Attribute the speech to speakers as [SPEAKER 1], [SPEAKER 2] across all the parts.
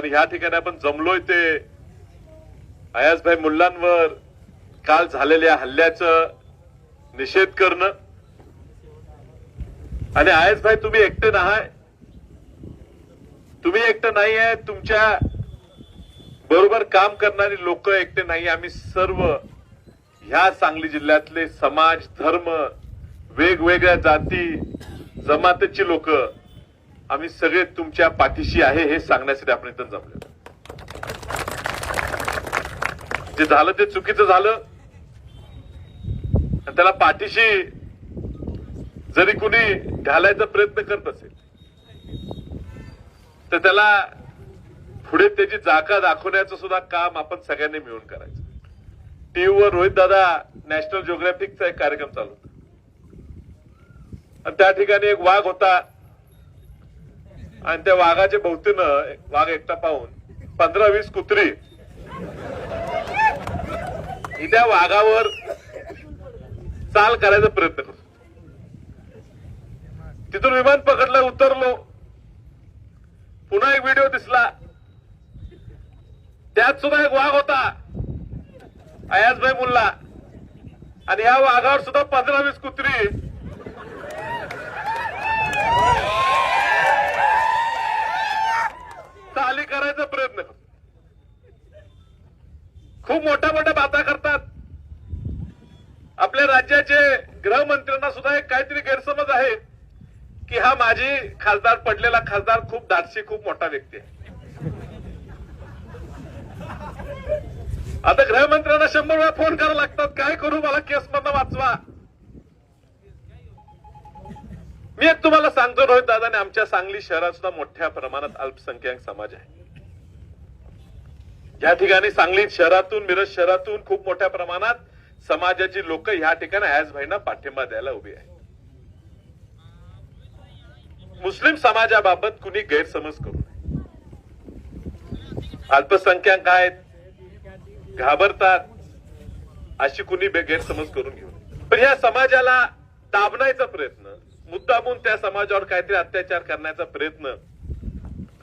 [SPEAKER 1] कारण ह्या ठिकाणी आपण जमलोय ते अयाजभाई मुल्लांवर काल झालेल्या हल्ल्याचं निषेध करणं. आणि आयसभाई तुम्ही एकटे नाही तुम्ही एकटं नाही आहे तुमच्या बरोबर काम करणारी लोक एकटे नाही आम्ही सर्व ह्या सांगली जिल्ह्यातले समाज धर्म वेगवेगळ्या जाती जमातीची लोक आम्ही सगळे तुमच्या पाठीशी आहे हे सांगण्यासाठी आपण इथं जमलो जे झालं ते चुकीचं झालं. आणि त्याला पाठीशी जरी कुणी घालायचा प्रयत्न करत असेल तर त्याला पुढे त्याची जागा दाखवण्याचं सुद्धा काम आपण सगळ्यांनी मिळून करायचं. टीव्हीवर रोहित दादा नॅशनल जिओग्राफिकचा एक कार्यक्रम चालू होता. आणि त्या ठिकाणी एक वाघ होता. आणि त्या वाघाच्या भोवतीनं एक वाघ एकटा पाहून पंधरा वीस कुत्री त्या वाघावर चाल करायचा प्रयत्न करतो. तिथून विमान पकडलं उतरलो. पुन्हा एक व्हिडिओ दिसला. त्यात सुद्धा एक वाघ होता. अयाजभाई मुल्ला. आणि या वाघावर सुद्धा पंधरा वीस कुत्री चाली करायचा प्रयत्न करतो खूप मोठ्या मोठ्या बाता करतात आपल्या राज्याचे गृहमंत्र्यांना सुद्धा एक काहीतरी गैरसमज आहे की हा माझी खासदार पडलेला खासदार खूप दाटशी खूप मोठा व्यक्ती आहे. आता गृहमंत्र्यांना शंभर वेळा फोन करावा लागतात काय करू मला केस मधनं वाचवा? मी एक तुम्हाला सांगतो रोहित दादाने आमच्या सांगली शहरात सुद्धा मोठ्या प्रमाणात अल्पसंख्याक समाज आहे. या ठिकाणी सांगली शहरातून मिरज शहरातून खूप मोठ्या प्रमाणात समाजाची लोक ह्या ठिकाणी आयाज भाईंना पाठिंबा द्यायला उभी आहे मुस्लिम समाजाबाबत कुणी गैरसमज करू नये. अल्पसंख्याक आहेत घाबरतात अशी कुणी गैरसमज करून घेऊ नये. पण ह्या समाजाला दाबण्याचा प्रयत्न मुद्दामून त्या समाजावर काहीतरी अत्याचार करण्याचा प्रयत्न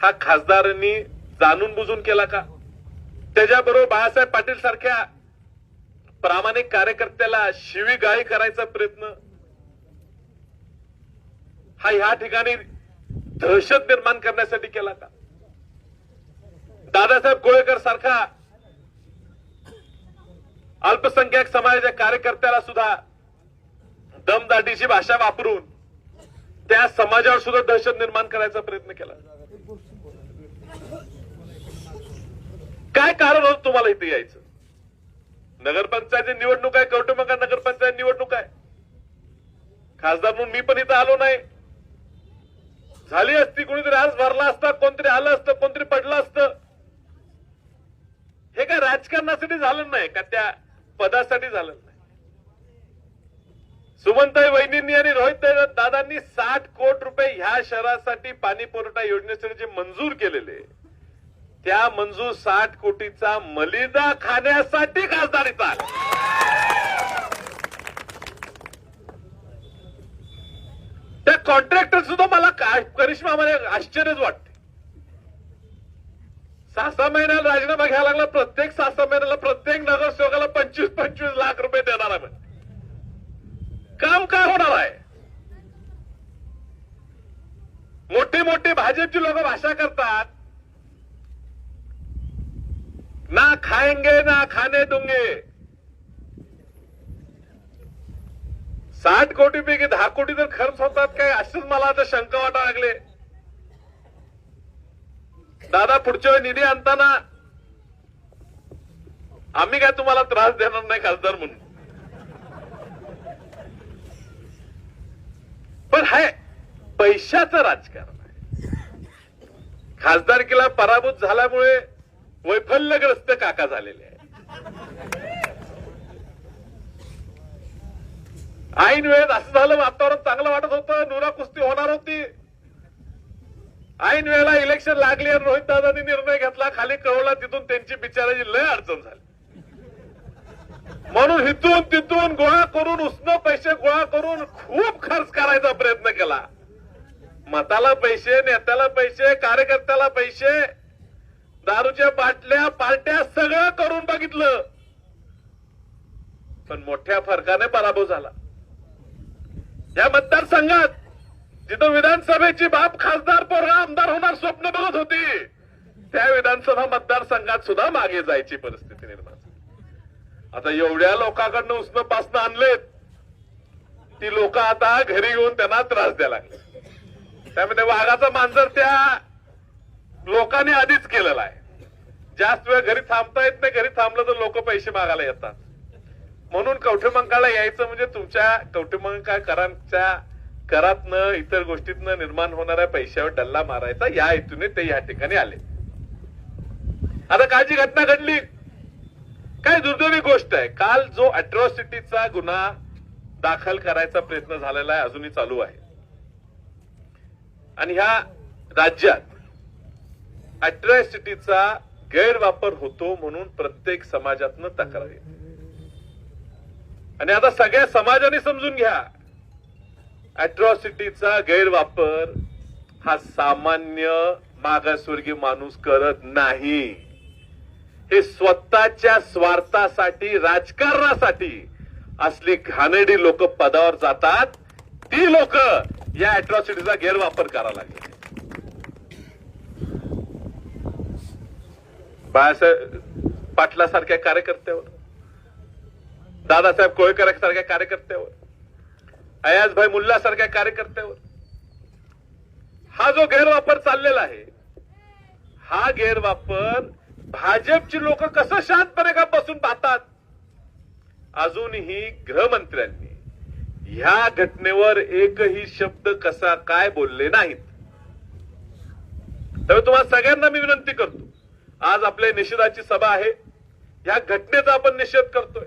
[SPEAKER 1] हा खासदारांनी जाणून बुजून केला का? त्याच्याबरोबर बाळासाहेब पाटील सारख्या प्रामाणिक कार्यकर्त्याला शिवीगाळी करायचा प्रयत्न. हा ह्या ठिकाणी दहशत निर्माण करण्यासाठी केला का? दादासाहेब कोळेकर सारखा अल्पसंख्याक समाजाच्या कार्यकर्त्याला सुद्धा दमदाटीची भाषा वापरून त्या समाजावर सुद्धा दहशत निर्माण करायचा प्रयत्न केला. काय कारण होत तुम्हाला इथे यायचं? नगरपंचायत निवडणूक आहे कौटुंबका नगरपंचायत निवडणूक आहे. खासदार म्हणून मी पण इथं आलो नाही. झाली असती कोणीतरी आज भरला असता कोणतरी आलं असतं कोणतरी पडलं असतं. हे काय राजकारणासाठी झालं नाही का त्या पदासाठी झालं नाही? सुमनताई वहिनींनी आणि रोहित दादांनी साठ कोटी रुपये ह्या शहरासाठी पाणी पुरवठा योजनेसाठी जे मंजूर केलेले त्या मंजूर साठ कोटीचा मलिदा खाण्यासाठी खासदारीचा त्या कॉन्ट्रॅक्टर सुद्धा मला करिश्मा मला आश्चर्यच वाटते. सहा सहा महिन्याला राजीनामा घ्यायला लागला प्रत्येक सहा सहा महिन्याला प्रत्येक नगरसेवकाला पंचवीस पंचवीस लाख रुपये देणार आहे म्हणे. काम काय होणार आहे मोठी मोठी भाजपची लोक भाषा करतात ना खाएंगे ना खाने दूंगे साठ कोटी पैकी दहा कोटी तर खर्च होतात काय अशीच मला आता शंका वाटा लागले. दादा पुढच्या वेळी निधी आणताना आम्ही काय तुम्हाला त्रास देणार नाही खासदार म्हणून. पण हाय पैशाचं राजकारण आहे. खासदारकीला पराभूत झाल्यामुळे वैफल्यग्रस्त काका झालेले आहे ऐन वेळेत असं झालं वातावरण चांगलं वाटत होतं नुरा कुस्ती होणार होती. ऐन वेळेला इलेक्शन लागली आणि रोहित दादानी निर्णय घेतला खाली कळवला तिथून त्यांची बिचाराची लय अडचण झाली. म्हणून इथून तिथून गोळा करून उष्ण पैसे गोळा करून खूप खर्च करायचा प्रयत्न केला. मताला पैसे नेत्याला पैसे कार्यकर्त्याला पैसे दारूच्या बाटल्या पार्ट्या सगळं करून बघितलं. पण मोठ्या फरकाने पराभव झाला. या मतदारसंघात जिथं विधानसभेची बाप खासदार पोरगा आमदार होणार स्वप्न बघत होती त्या विधानसभा मतदारसंघात सुद्धा मागे जायची परिस्थिती निर्माण झाली. आता एवढ्या लोकांकडनं उष्ण पासनं आणलेत ती लोक आता घरी येऊन त्यांना त्रास द्यायला लागले त्यामध्ये वाघाचा मांजर त्या लोकांनी आधीच केलेला आहे. जास्त वेळ घरी थांबता येत नाही घरी थांबलं तर लोक पैसे मागायला येतात. म्हणून कवठेमंकाळला यायचं म्हणजे तुमच्या कवठेमंकाळकरांच्या करातनं इतर गोष्टीतनं निर्माण होणाऱ्या पैशावर डल्ला मारायचा. या हेतूने ते या ठिकाणी आले. आता काल जी घटना घडली. काय दुर्दैवी गोष्ट आहे. काल जो अट्रॉसिटीचा गुन्हा दाखल करायचा प्रयत्न झालेला आहे अजूनही चालू आहे. आणि ह्या राज्यात अट्रॉसिटीचा गैरवापर होतो म्हणून प्रत्येक समाजातनं तक्रार येते. आणि आता सगळ्या समाजाने समजून घ्या. अट्रॉसिटीचा गैरवापर हा सामान्य मागासवर्गीय माणूस करत नाही. हे स्वतःच्या स्वार्थासाठी राजकारणासाठी असली घाणेडी लोक पदावर जातात ती लोक या अट्रॉसिटीचा गैरवापर करायला लागले. बाळासाहेब पाटलासारख्या कार्यकर्त्यावर. दादासाहेब कोळेकर सारख्या कार्यकर्त्यावर अयाजभाई मुल्ला सारख्या कार्यकर्त्यावर. हा जो गैरवापर चाललेला आहे हा गैरवापर भाजपची लोक कसं शांतपणे का बसून पाहतात? अजूनही गृहमंत्र्यांनी ह्या घटनेवर एकही शब्द कसा काय बोलले नाहीत. त्यामुळे तुम्हाला सगळ्यांना मी विनंती करतो आज आपल्या निषेधाची सभा आहे ह्या घटनेचा आपण निषेध करतोय.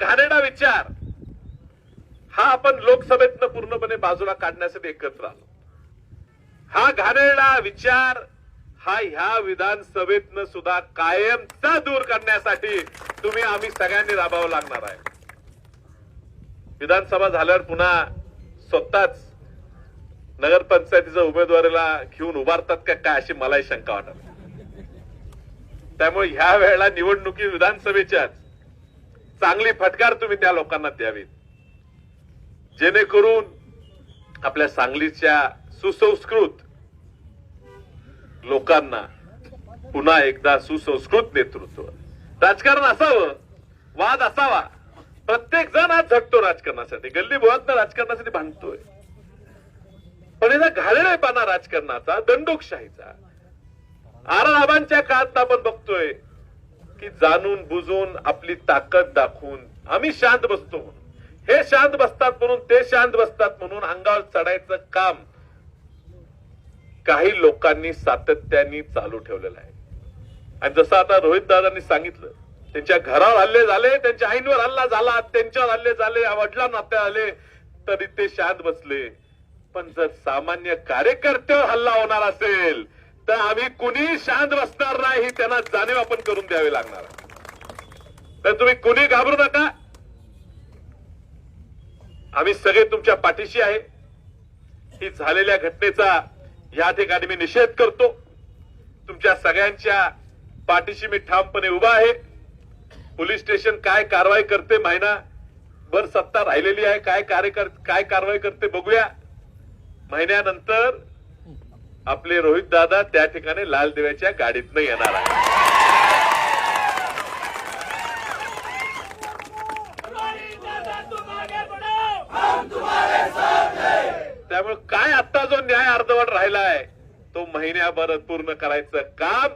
[SPEAKER 1] घाणेडा विचार. हा आपण लोकसभेतनं पूर्णपणे बाजूला काढण्यासाठी एकत्र आलो. हा घाणेडा विचार हा ह्या विधानसभेतनं सुद्धा कायमचा दूर करण्यासाठी तुम्ही आम्ही सगळ्यांनी राबावं लागणार आहे. विधानसभा झाल्यावर पुन्हा स्वतःच नगरपंचायतीच्या उमेदवारीला घेऊन उभारतात का काय अशी मलाही शंका वाटत त्यामुळे ह्या वेळेला निवडणुकी विधानसभेच्याच चांगली फटकार तुम्ही त्या लोकांना द्यावीत जेणेकरून आपल्या सांगलीच्या सुसंस्कृत लोकांना पुन्हा एकदा सुसंस्कृत नेतृत्व. राजकारण असावं वाद असावा. प्रत्येक जण आज झटतो राजकारणासाठी. गल्ली बोळात राजकारणासाठी भांडतोय. पण याचा घालेलापणा राजकारणाचा दंडोकशाहीचा. आराराबांच्या काळात आपण बघतोय की जाणून बुजून आपली ताकद दाखवून आम्ही शांत बसतो. हे शांत बसतात म्हणून ते शांत बसतात म्हणून अंगावर चढायचं काम काही लोकांनी सातत्याने चालू ठेवलेलं आहे. आणि जसं आता रोहित दादांनी सांगितलं त्यांच्या घरावर हल्ले झाले त्यांच्या आईंवर हल्ला झाला त्यांच्यावर हल्ले झाले वडिलांना हत्या आले तरी ते शांत बसले. पण जर सामान्य कार्यकर्त्यावर हल्ला होणार असेल तर आम्ही कुणी शांत बसणार नाही ही त्यांना जाणीव आपण करून द्यावी लागणार. तर तुम्ही कुणी घाबरू नका. आम्ही सगळे तुमच्या पाठीशी आहे. ही झालेल्या घटनेचा या ठिकाणी मी निषेध करतो. तुमच्या सगळ्यांच्या पाठीशी मी ठामपणे उभा आहे. पोलीस स्टेशन काय कारवाई करते महिना? भर सत्ता राहिलेली आहे. काय कार्य काय कारवाई करते बघूया. महिन्यानंतर आपले रोहित दादा त्या ठिकाणी लाल देवाच्या गाडीतनं येणार आहे त्यामुळे काय आता जो न्याय अर्धवट राहिलाय तो महिन्याभरात पूर्ण करायचं काम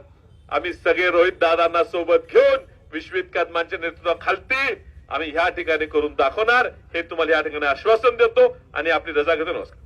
[SPEAKER 1] आम्ही सगळे रोहित दादांना सोबत घेऊन विश्वित कदमांच्या नेतृत्वाखालती आम्ही ह्या ठिकाणी करून दाखवणार. हे तुम्हाला या ठिकाणी आश्वासन देतो आणि आपली रजा घेतो. नमस्कार.